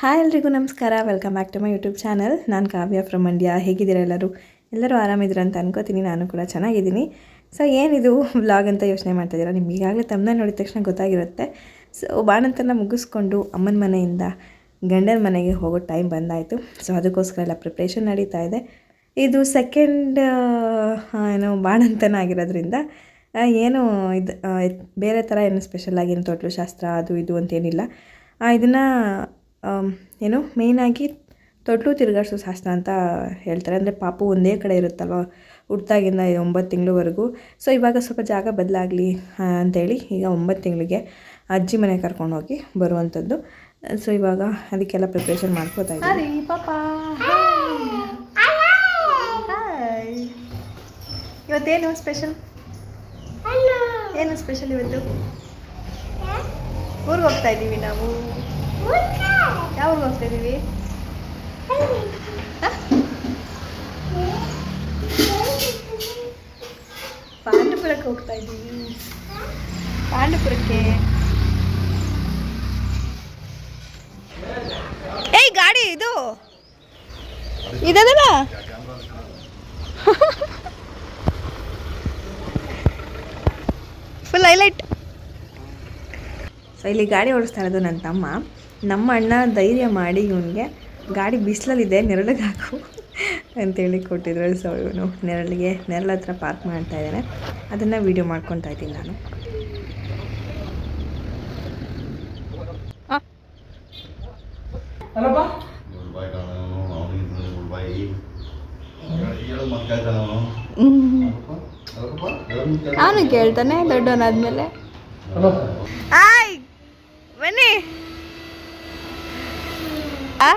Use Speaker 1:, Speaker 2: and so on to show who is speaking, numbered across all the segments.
Speaker 1: Hi ಎಲ್ರಿಗೂ ನಮಸ್ಕಾರ. Welcome back to my YouTube channel ನಾನು ಕಾವ್ಯ ಫ್ರಮ್ ಮಂಡ್ಯ ಹೇಗಿದ್ದೀರಾ ಎಲ್ಲರೂ? ಎಲ್ಲರೂ ಆರಾಮಿದ್ರು ಅಂತ ಅನ್ಕೋತೀನಿ. ನಾನು ಕೂಡ ಚೆನ್ನಾಗಿದ್ದೀನಿ. ಸೊ ಏನಿದು ವ್ಲಾಗ್ ಅಂತ ಯೋಚನೆ ಮಾಡ್ತಾಯಿದ್ದೀರಾ ನಿಮ್ಗೆ ಈಗಾಗಲೇ ತಮ್ಮನ್ನ ನೋಡಿದ ತಕ್ಷಣ ಗೊತ್ತಾಗಿರುತ್ತೆ. ಸೊ ಬಾಣಂತನ ಮುಗಿಸ್ಕೊಂಡು ಅಮ್ಮನ ಮನೆಯಿಂದ ಗಂಡನ ಮನೆಗೆ ಹೋಗೋ ಟೈಮ್ ಬಂದಾಯಿತು. ಸೊ ಅದಕ್ಕೋಸ್ಕರ ಎಲ್ಲ ಪ್ರಿಪ್ರೇಷನ್ ನಡೀತಾ ಇದೆ. ಇದು ಸೆಕೆಂಡ್ ಏನು ಬಾಣಂತನ ಆಗಿರೋದ್ರಿಂದ ಏನು ಇದು ಬೇರೆ ಥರ ಏನು ಸ್ಪೆಷಲಾಗಿ ಏನು ತೊಟ್ಲು ಶಾಸ್ತ್ರ ಅದು ಇದು ಅಂತೇನಿಲ್ಲ ಇದನ್ನು ಏನು ಮೇಯ್ನಾಗಿ ತೊಟ್ಲು ತಿರುಗಾಡಿಸೋ ಶಾಸ್ತ್ರ ಅಂತ ಹೇಳ್ತಾರೆ. ಅಂದರೆ ಪಾಪು ಒಂದೇ ಕಡೆ ಇರುತ್ತಲ್ವ? ಹುಟ್ಟಾಗಿಂದ ಒಂಬತ್ತು ತಿಂಗಳವರೆಗೂ. ಸೊ ಇವಾಗ ಸ್ವಲ್ಪ ಜಾಗ ಬದಲಾಗಲಿ ಅಂತೇಳಿ ಈಗ ಒಂಬತ್ತು ತಿಂಗಳಿಗೆ ಅಜ್ಜಿ ಮನೆ ಕರ್ಕೊಂಡು ಹೋಗಿ ಬರುವಂಥದ್ದು. ಸೊ ಇವಾಗ ಅದಕ್ಕೆಲ್ಲ ಪ್ರಿಪ್ರೇಷನ್ ಮಾಡ್ಕೋತಾ ಇದ್ದೀನಿ. ಪಾಪ. ಇವತ್ತೇನು ಸ್ಪೆಷಲ್ ಏನು ಸ್ಪೆಷಲ್ ಇವತ್ತು? ಊರಿಗೆ ಹೋಗ್ತಾ ಇದ್ದೀವಿ ನಾವು. ಯಾವ ಊರಿಗೆ ಹೋಗ್ತಾ ಇದ್ದೀವಿ ಪಾಂಡಪುರಕ್ಕೆ ಹೋಗ್ತಾ ಇದ್ದೀವಿ. ಪಾಂಡಪುರಕ್ಕೆ. ಏಯ್, ಗಾಡಿ ಇದು. ಇದಲ್ಲ ಫುಲ್ ಹೈಲೈಟ್ ಸೊ ಇಲ್ಲಿ ಗಾಡಿ ಓಡಿಸ್ತಾ ಇರೋದು ನನ್ನ ತಮ್ಮ. ನಮ್ಮ ಅಣ್ಣ ಧೈರ್ಯ ಮಾಡಿ ಇವನಿಗೆ ಗಾಡಿ ಬಿಸಿಲಲ್ಲಿದೆ ನೆರಳಿಗೆ ಹಾಕು ಅಂತೇಳಿ ಕೊಟ್ಟಿದ್ರು ಸೊ ಇವನು ನೆರಳಿಗೆ ನೆರಳ ಹತ್ರ ಪಾರ್ಕ್ ಮಾಡ್ತಾ ಇದ್ದಾನೆ. ಅದನ್ನು ವೀಡಿಯೋ ಮಾಡ್ಕೊತಾ ಇದ್ದೀನಿ ನಾನು.
Speaker 2: ಅವನು
Speaker 1: ಅವನು ಕೇಳ್ತಾನೆ ದೊಡ್ಡವನಾದ್ಮೇಲೆ. ಆಯ್ ಬನ್ನಿ ಆ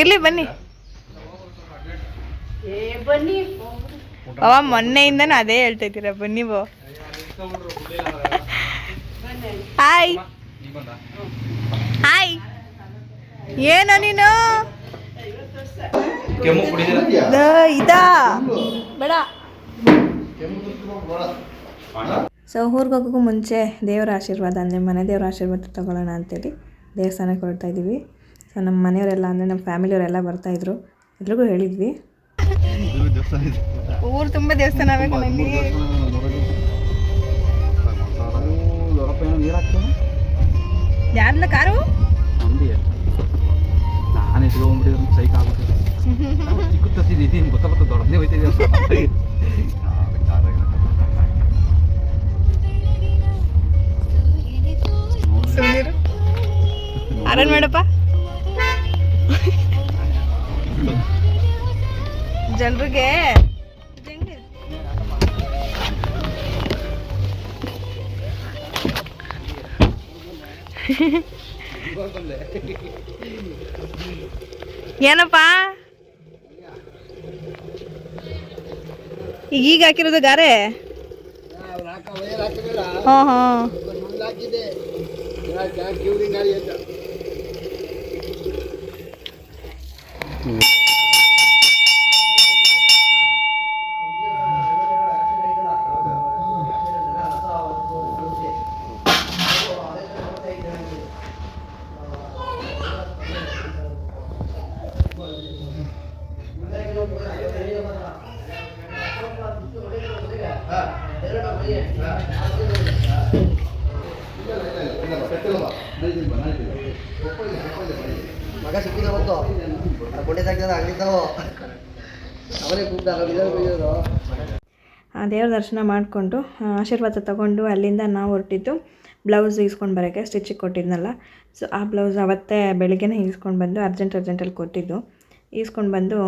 Speaker 1: ಇರ್ಲಿ ಬನ್ನಿ. ಅವ ಮೊನ್ನೆಯಿಂದನೂ ಅದೇ ಹೇಳ್ತಾ ಇದ್ದೀರ ಬನ್ನಿ ಬೋ. ಹಾಯ್ ಹಾಯ್ ಏನೋ ನೀನು? ಇದಾ? ಬೇಡ. ಸೊ ಊರಿಗೆ ಹೋಗೋಕ್ಕೂ ಮುಂಚೆ ದೇವರ ಆಶೀರ್ವಾದ ಅಂದರೆ ಮನೆ ದೇವರ ಆಶೀರ್ವಾದ ತಗೊಳ್ಳೋಣ ಅಂತೇಳಿ ದೇವಸ್ಥಾನಕ್ಕೆ ಹೊರಡ್ತಾ ಇದ್ದೀವಿ. ಸೊ ನಮ್ಮ ಮನೆಯವರೆಲ್ಲ ಅಂದರೆ ನಮ್ಮ ಫ್ಯಾಮಿಲಿಯವರೆಲ್ಲ ಬರ್ತಾಯಿದ್ರು ಎಲ್ರಿಗೂ ಹೇಳಿದ್ವಿ. ಊರು ತುಂಬ ದೇವಸ್ಥಾನ ಯಾರ್ಲ ಕಾರು
Speaker 3: ನಾನು ಎತ್ಕೊಂಡ್ಬಿಟ್ಟಿದ್ರೆ ಸೈಕ್ ಆಗುತ್ತೆ ಚಿಕ್ಕ ತತ್ತಿದ್ದು ಏನು ಗೊತ್ತಾ ಗೊತ್ತಾ ದೊಡ್ಡದೇ ಹೋಯ್ತಿದೆ
Speaker 1: ಸುಮ್ಮನಿರು ಆರನ್ ಮಾಡಪ್ಪ ಜನರಿಗೆ ಏನಪ್ಪ? ಈಗ ಈಗ ಹಾಕಿರೋದು ಗಾರೆ? ಹಾಂ ಹಾಂ
Speaker 4: ಮಗ ಸಿಕ್ಕಿದ ಬಂತು ಗುಂಡೆ ತೆಗ್ದ ಅಂಗಡಿತಾವು ಅವನೇ
Speaker 1: ಆ, ದೇವ್ರ ದರ್ಶನ ಮಾಡಿಕೊಂಡು ಆಶೀರ್ವಾದ ತಗೊಂಡು ಅಲ್ಲಿಂದ ನಾವು ಹೊರಟಿದ್ದು ಬ್ಲೌಸ್ ಇಸ್ಕೊಂಡು ಬರೋಕ್ಕೆ ಸ್ಟಿಚಿಗೆ ಕೊಟ್ಟಿದ್ನಲ್ಲ. ಸೊ ಆ ಬ್ಲೌಸ್ ಅವತ್ತೇ ಬೆಳಿಗ್ಗೆನೇ ಈಸ್ಕೊಂಡು ಬಂದು ಅರ್ಜೆಂಟ್ ಅರ್ಜೆಂಟಲ್ಲಿ ಕೊಟ್ಟಿದ್ದು. ಈಸ್ಕೊಂಡು ಬಂದು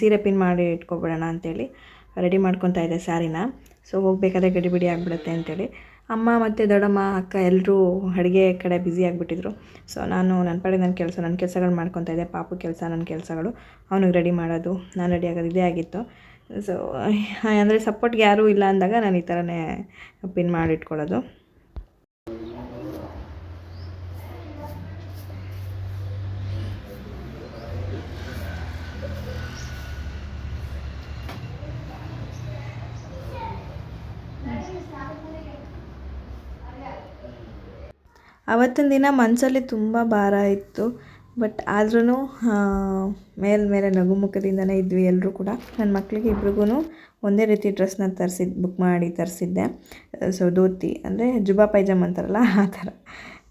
Speaker 1: ಸೀರೆ ಪಿನ್ ಮಾಡಿ ಇಟ್ಕೊಬಿಡೋಣ ಅಂತೇಳಿ ರೆಡಿ ಮಾಡ್ಕೊತಾ ಇದ್ದೆ ಸ್ಯಾರಿನ. ಸೊ ಹೋಗಬೇಕಾದ್ರೆ ಗಡಿಬಿಡಿ ಆಗಿಬಿಡುತ್ತೆ ಅಂತೇಳಿ. ಅಮ್ಮ ಮತ್ತು ದೊಡ್ಡಮ್ಮ, ಅಕ್ಕ ಎಲ್ಲರೂ ಅಡುಗೆ ಕಡೆ ಬ್ಯುಸಿ ಆಗಿಬಿಟ್ಟಿದ್ರು. ಸೊ ನಾನು ನನ್ನ ಪಾಡಿಗೆ ನನ್ನ ಕೆಲಸ ನನ್ನ ಕೆಲಸಗಳು ಮಾಡ್ಕೊತಾ ಇದ್ದೆ. ಪಾಪು ಕೆಲಸ ನನ್ನ ಕೆಲಸಗಳು. ಅವ್ನಿಗೆ ರೆಡಿ ಮಾಡೋದು, ನಾನು ರೆಡಿ ಆಗೋದು ಇದೇ ಆಗಿತ್ತು. ಸೊ ಅಂದರೆ ಸಪೋರ್ಟ್ಗೆ ಯಾರೂ ಇಲ್ಲ ಅಂದಾಗ ನಾನು ಈ ಥರನೇ ಪಿನ್ ಮಾಡಿಟ್ಕೊಳ್ಳೋದು. ಅವತ್ತಿನ ದಿನ ಮನಸ್ಸಲ್ಲಿ ತುಂಬ ಭಾರ ಇತ್ತು. ಬಟ್ ಆದ್ರೂ ಮೇಲೆ ಮೇಲೆ ನಗುಮುಖದಿಂದನೇ ಇದ್ವಿ ಎಲ್ಲರೂ ಕೂಡ. ನನ್ನ ಮಕ್ಕಳಿಗೆ ಇಬ್ರಿಗೂ ಒಂದೇ ರೀತಿ ಡ್ರೆಸ್ನ ತರಿಸಿದ್ದು ಬುಕ್ ಮಾಡಿ ತರಿಸಿದ್ದೆ. ಸೊ, ಧೋತಿ ಅಂದರೆ ಜುಬಾ ಪೈಜಾಮ್ ಅಂತಾರಲ್ಲ, ಆ ಥರ.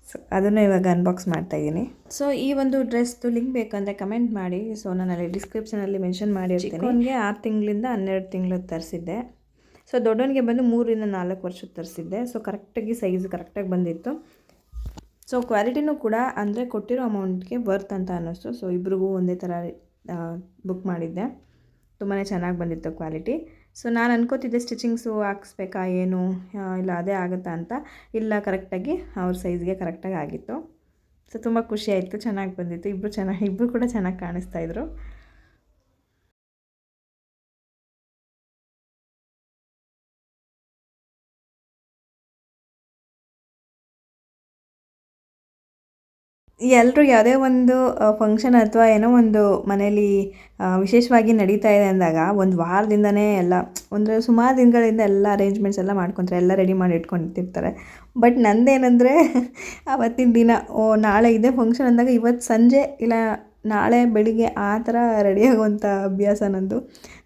Speaker 1: ಸೊ, ಅದನ್ನು ಇವಾಗ ಅನ್ಬಾಕ್ಸ್ ಮಾಡ್ತಾಯಿದ್ದೀನಿ ಸೊ, ಈ ಒಂದು ಡ್ರೆಸ್ದು ಲಿಂಕ್ ಬೇಕಂದರೆ ಕಮೆಂಟ್ ಮಾಡಿ. ಸೊ ನಾನು ಅಲ್ಲಿ ಡಿಸ್ಕ್ರಿಪ್ಷನಲ್ಲಿ ಮೆನ್ಷನ್ ಮಾಡಿರ್ತೀನಿ. ನನಗೆ ಆರು ತಿಂಗಳಿಂದ ಹನ್ನೆರಡು ತಿಂಗಳು ತರಿಸಿದ್ದೆ. ಸೊ ದೊಡ್ಡವನಿಗೆ ಬಂದು ಮೂರಿಂದ ನಾಲ್ಕು ವರ್ಷಕ್ಕೆ ತರಿಸಿದ್ದೆ. ಸೊ, ಕರೆಕ್ಟಾಗಿ ಸೈಜ್ ಕರೆಕ್ಟಾಗಿ ಬಂದಿತ್ತು. ಸೊ ಕ್ವಾಲಿಟಿನೂ ಕೂಡ ಅಂದರೆ ಕೊಟ್ಟಿರೋ ಅಮೌಂಟ್ಗೆ ವರ್ತ್ ಅಂತ ಅನ್ನಿಸ್ತು ಸೊ ಇಬ್ರಿಗೂ ಒಂದೇ ಥರ ಬುಕ್ ಮಾಡಿದ್ದೆ. ತುಂಬಾ ಚೆನ್ನಾಗಿ ಬಂದಿತ್ತು ಕ್ವಾಲಿಟಿ ಸೊ ನಾನು ಅನ್ಕೋತಿದ್ದೆ ಸ್ಟಿಚಿಂಗ್ಸು ಹಾಕ್ಸ್ಬೇಕಾ, ಏನು ಇಲ್ಲ ಅದೇ ಆಗುತ್ತಾ ಅಂತ. ಇಲ್ಲ ಕರೆಕ್ಟಾಗಿ ಅವ್ರ ಸೈಜ್ಗೆ ಕರೆಕ್ಟಾಗಿ ಆಗಿತ್ತು. ಸೊ ತುಂಬ ಖುಷಿ ಆಯಿತು, ಚೆನ್ನಾಗಿ ಬಂದಿತ್ತು. ಇಬ್ಬರು ಚೆನ್ನಾಗಿ ಇಬ್ಬರು ಕೂಡ ಚೆನ್ನಾಗಿ ಕಾಣಿಸ್ತಾ ಎಲ್ಲರೂ ಯಾವುದೇ ಒಂದು ಫಂಕ್ಷನ್ ಅಥವಾ ಏನೋ ಒಂದು ಮನೇಲಿ ವಿಶೇಷವಾಗಿ ನಡೀತಾ ಇದೆ ಅಂದಾಗ ಒಂದು ವಾರದಿಂದನೇ ಎಲ್ಲ, ಒಂದು ಸುಮಾರು ದಿನಗಳಿಂದ ಎಲ್ಲ ಅರೇಂಜ್ಮೆಂಟ್ಸ್ ಎಲ್ಲ ಮಾಡ್ಕೊತಾರೆ, ಎಲ್ಲ ರೆಡಿ ಮಾಡಿ ಇಟ್ಕೊಂಡಿರ್ತಾರೆ. ಬಟ್ ನಂದೇನೆಂದರೆ ಆವತ್ತಿನ ದಿನ, ಓ, ನಾಳೆ ಇದೆ ಫಂಕ್ಷನ್ ಅಂದಾಗ ಇವತ್ತು ಸಂಜೆ, ಇಲ್ಲ ನಾಳೆ ಬೆಳಿಗ್ಗೆ ಆ ಥರ ರೆಡಿ ಆಗುವಂಥ ಅಭ್ಯಾಸ ನನ್ನದು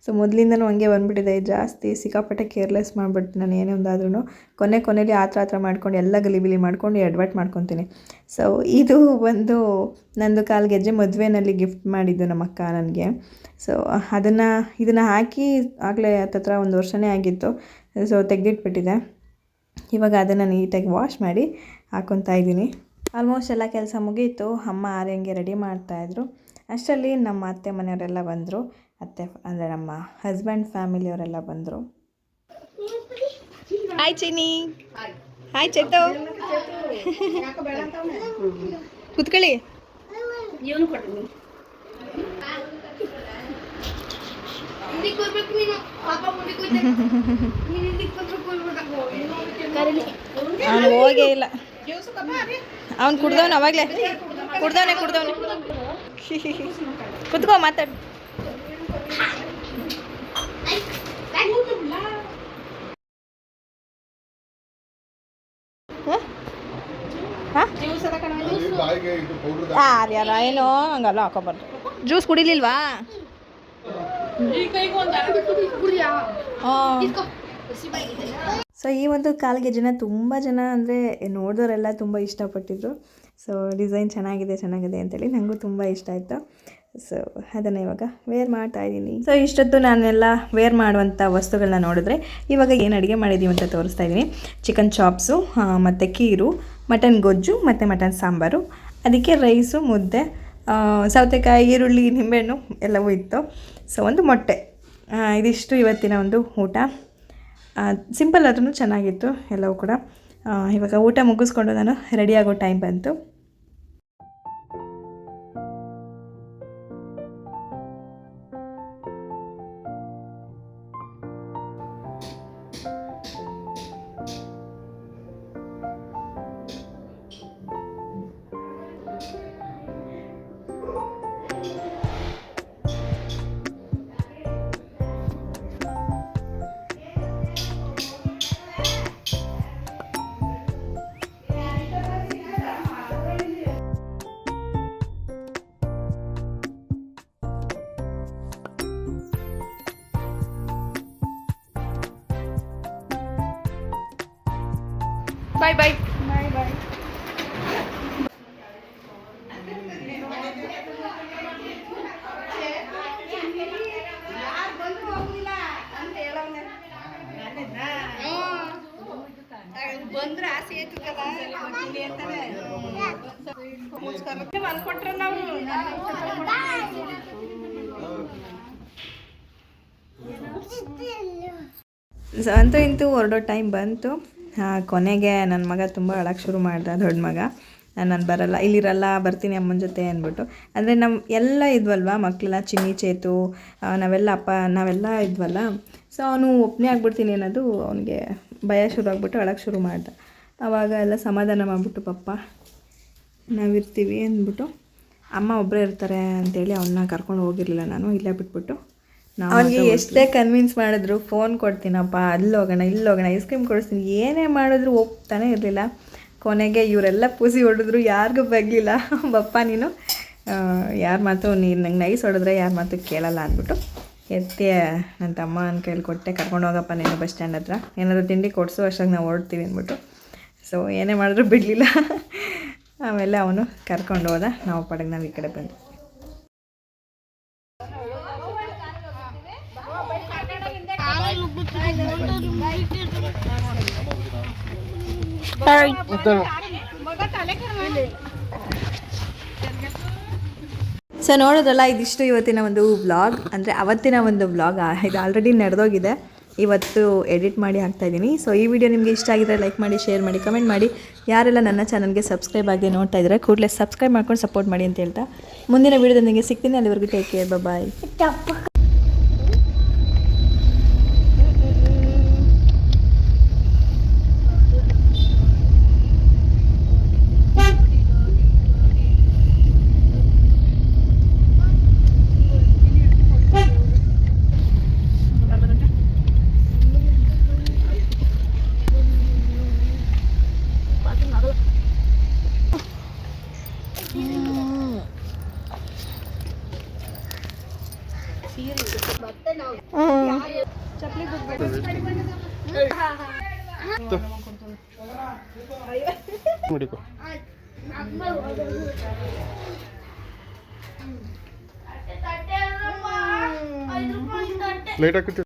Speaker 1: ಸೊ ಮೊದಲಿಂದನೂ ಹಂಗೆ ಬಂದುಬಿಟ್ಟಿದೆ. ಜಾಸ್ತಿ ಸಿಕ್ಕಾಪಟ್ಟೆ ಕೇರ್ಲೆಸ್ ಮಾಡಿಬಿಟ್ಟು ನಾನು ಏನೇ ಒಂದಾದ್ರೂ ಕೊನೆ ಕೊನೆಯಲ್ಲಿ ಆ ಥರ ಆ ಥರ ಮಾಡ್ಕೊಂಡು ಎಲ್ಲ ಗಲಿಬಿಲಿ ಮಾಡ್ಕೊಂಡು ಎಡ್ವರ್ಟ್ ಮಾಡ್ಕೊತೀನಿ. ಸೊ ಇದು ಒಂದು ನಂದು ಕಾಲು ಗೆಜ್ಜೆ ಮದುವೆನಲ್ಲಿ ಗಿಫ್ಟ್ ಮಾಡಿದ್ದು ನಮ್ಮ ಅಕ್ಕ ನನಗೆ. ಸೊ ಅದನ್ನು, ಇದನ್ನು ಹಾಕಿ ಆಗಲೇ ಹತ್ತತ್ರ ಒಂದು ವರ್ಷನೇ ಆಗಿತ್ತು. ಸೊ ತೆಗೆದಿಟ್ಬಿಟ್ಟಿದೆ. ಇವಾಗ ಅದನ್ನು ನೀಟಾಗಿ ವಾಶ್ ಮಾಡಿ ಹಾಕ್ಕೊತಾ ಇದ್ದೀನಿ. ಆಲ್ಮೋಸ್ಟ್ ಎಲ್ಲ ಕೆಲಸ ಮುಗೀತು. ಅಮ್ಮ ಆರ್ಯಂಗೆ ರೆಡಿ ಮಾಡ್ತಾಯಿದ್ರು ಅಷ್ಟರಲ್ಲಿ ನಮ್ಮ ಅತ್ತೆ ಮನೆಯವರೆಲ್ಲ ಬಂದರು. ಅತ್ತೆ ಅಂದರೆ ನಮ್ಮ ಹಸ್ಬೆಂಡ್ ಫ್ಯಾಮಿಲಿಯವರೆಲ್ಲ ಬಂದರು. Hi Chini hi Chethu. ಕೂತ್ಕೊಳ್ಳಿ. ಅವನು ಹೋಗೇ ಇಲ್ಲ. ಅವ್ನು ಕುಡ್ದವ್ನು ಅವಾಗಲೇ. ಕುಡ್ದವನೆ ಕುಡ್ದವನೆ. ಕುತ್ಕೋ ಮಾತಾಡು. ಏನೋ ಹಂಗಲ್ಲ ಹಾಕೋಬಾರ್ದು. ಜ್ಯೂಸ್ ಕುಡಿಲಿಲ್ವಾ? ಸೊ ಈ ಒಂದು ಕಾಲಿಗೆ ಜನ ತುಂಬ ಜನ ಅಂದರೆ ನೋಡಿದವರೆಲ್ಲ ತುಂಬ ಇಷ್ಟಪಟ್ಟಿದ್ರು. ಸೊ ಡಿಸೈನ್ ಚೆನ್ನಾಗಿದೆ ಚೆನ್ನಾಗಿದೆ ಅಂತೇಳಿ ನನಗೂ ತುಂಬ ಇಷ್ಟ ಆಯಿತು. ಸೊ ಅದನ್ನು ಇವಾಗ ವೇರ್ ಮಾಡ್ತಾ ಇದ್ದೀನಿ. ಸೊ ಇಷ್ಟೊತ್ತು ನಾನೆಲ್ಲ ವೇರ್ ಮಾಡುವಂಥ ವಸ್ತುಗಳನ್ನ ನೋಡಿದ್ರೆ ಇವಾಗ ಏನು ಅಡುಗೆ ಮಾಡಿದ್ದೀವಿ ಅಂತ ತೋರಿಸ್ತಾ ಇದ್ದೀನಿ. ಚಿಕನ್ ಚಾಪ್ಸು ಮತ್ತು ಕೀರು ಮಟನ್ ಗೊಜ್ಜು, ಮತ್ತು ಮಟನ್ ಸಾಂಬಾರು, ಅದಕ್ಕೆ ರೈಸು ಮುದ್ದೆ ಸೌತೆಕಾಯಿ, ಈರುಳ್ಳಿ, ನಿಂಬೆಹಣ್ಣು ಎಲ್ಲವೂ ಇತ್ತು. ಸೊ ಒಂದು ಮೊಟ್ಟೆ. ಇದಿಷ್ಟು ಇವತ್ತಿನ ಒಂದು ಊಟ. ಸಿಂಪಲ್ ಆದ್ರೂ ಚೆನ್ನಾಗಿತ್ತು ಎಲ್ಲವೂ ಕೂಡ. ಇವಾಗ ಊಟ ಮುಗಿಸ್ಕೊಂಡು ನಾನು ರೆಡಿಯಾಗೋ ಟೈಮ್ ಬಂತು. ಬಾಯ್ ಬಾಯ್ ಬಾಯ್ ಬಾಯ್ ಬಂದ್ರೆ ಆಸೆ ಆಯ್ತು ಕೊಟ್ರೆ ನಾವು ಸೊ ಅಂತೂ ಇಂತೂ ಹೊರಡೋ ಟೈಮ್ ಬಂತು. ಕೊನೆಗೆ ನನ್ನ ಮಗ ತುಂಬ ಅಳಕ್ಕೆ ಶುರು ಮಾಡ್ದೆ, ದೊಡ್ಡ ಮಗ. ನಾನು ಬರಲ್ಲ, ಇಲ್ಲಿರಲ್ಲ, ಬರ್ತೀನಿ ಅಮ್ಮನ ಜೊತೆ ಅಂದ್ಬಿಟ್ಟು. ಅಂದರೆ ನಮ್ಮ ಎಲ್ಲ ಇದ್ವಲ್ವ ಮಕ್ಕಳೆಲ್ಲ ಚಿನ್ನಿ, ಚೇತು ನಾವೆಲ್ಲ ಅಪ್ಪ, ನಾವೆಲ್ಲ ಇದ್ವಲ್ಲ? ಸೊ ಅವನು ಒಪ್ಪನೆ ಆಗ್ಬಿಡ್ತೀನಿ ಅನ್ನೋದು ಅವನಿಗೆ ಭಯ ಶುರು ಆಗಿಬಿಟ್ಟು ಅಳಕ್ಕೆ ಶುರು ಮಾಡ್ದೆ. ಆವಾಗ ಎಲ್ಲ ಸಮಾಧಾನ ಮಾಡಿಬಿಟ್ಟು, ಪಪ್ಪ, ನಾವಿರ್ತೀವಿ ಅಂದ್ಬಿಟ್ಟು, ಅಮ್ಮ ಒಬ್ಬರೇ ಇರ್ತಾರೆ ಅಂತೇಳಿ ಅವನ್ನ ಕರ್ಕೊಂಡು ಹೋಗಿರಲಿಲ್ಲ ನಾನು, ಇಲ್ಲೇ ಬಿಟ್ಬಿಟ್ಟು. ಅವನಿಗೆ ಎಷ್ಟೇ ಕನ್ವಿನ್ಸ್ ಮಾಡಿದ್ರು ಫೋನ್ ಕೊಡ್ತೀನಪ್ಪ ಅಲ್ಲಿ ಹೋಗೋಣ ಇಲ್ಲಿ ಹೋಗೋಣ ಐಸ್ ಕ್ರೀಮ್ ಕೊಡಿಸ್ತೀನಿ ಏನೇ ಮಾಡಿದ್ರು ಒಪ್ತಾನೆ ಇರಲಿಲ್ಲ. ಕೊನೆಗೆ ಇವರೆಲ್ಲ ಪೂಸಿ ಹೊಡೆದ್ರು ಯಾರಿಗೂ ಬಗ್ಗಿಲ್ಲ ಬಪ್ಪ ನೀನು ಯಾರ ಮಾತು ನೀನು ನಂಗೆ ನೈಸ್ ಹೊಡೆದ್ರೆ ಯಾರ ಮಾತು ಕೇಳಲ್ಲ ಅಂದ್ಬಿಟ್ಟು ಎತ್ತಿ ನನ್ನ ತಮ್ಮ ಅನ್ ಕೈಲಿ ಕೊಟ್ಟೆ ಕರ್ಕೊಂಡು ಹೋಗಪ್ಪ ನೀನು ಬಸ್ ಸ್ಟ್ಯಾಂಡ್ ಹತ್ರ. ಏನಾದರೂ ತಿಂಡಿ ಕೊಡಿಸು ಅಷ್ಟಾಗಿ ನಾವು ಹೊರಡ್ತೀವಿ ಅಂದ್ಬಿಟ್ಟು. ಸೊ ಏನೇ ಮಾಡಿದ್ರು ಬಿಡಲಿಲ್ಲ. ಆಮೇಲೆ ಅವನು ಕರ್ಕೊಂಡು ಹೋದ ನಾವು ಪಡಗ್ ನಾವು ಈ ಕಡೆ ಬಂದು ಸೊ ನೋಡೋದಲ್ಲ, ಇದಿಷ್ಟು ಇವತ್ತಿನ ಒಂದು ವ್ಲಾಗ್ ಅಂದರೆ ಅವತ್ತಿನ ಒಂದು ವ್ಲಾಗ್ ಇದು ಆಲ್ರೆಡಿ ನಡೆದೋಗಿದೆ. ಇವತ್ತು ಎಡಿಟ್ ಮಾಡಿ ಹಾಕ್ತಾ ಇದ್ದೀನಿ. ಸೊ ಈ ವಿಡಿಯೋ ನಿಮಗೆ ಇಷ್ಟ ಆಗಿದ್ರೆ ಲೈಕ್ ಮಾಡಿ ಶೇರ್ ಮಾಡಿ ಕಮೆಂಟ್ ಮಾಡಿ. ಯಾರೆಲ್ಲ ನನ್ನ ಚಾನಲ್ಗೆ ಸಬ್ಸ್ಕ್ರೈಬ್ ಆಗಿ ನೋಡ್ತಾ ಇದ್ದಾರೆ ಕೂಡಲೇ ಸಬ್ಸ್ಕ್ರೈಬ್ ಮಾಡ್ಕೊಂಡು ಸಪೋರ್ಟ್ ಮಾಡಿ ಅಂತ ಹೇಳ್ತಾ. ಮುಂದಿನ ವಿಡಿಯೋದೊಂದಿಗೆ ಸಿಗ್ತೀನಿ. ಅಲ್ಲಿವರೆಗೂ ಟೇಕ್ ಕೇರ್ ಬಾಯ್
Speaker 5: ಲೈಟ್ ಹಾಕುತ್ತೆ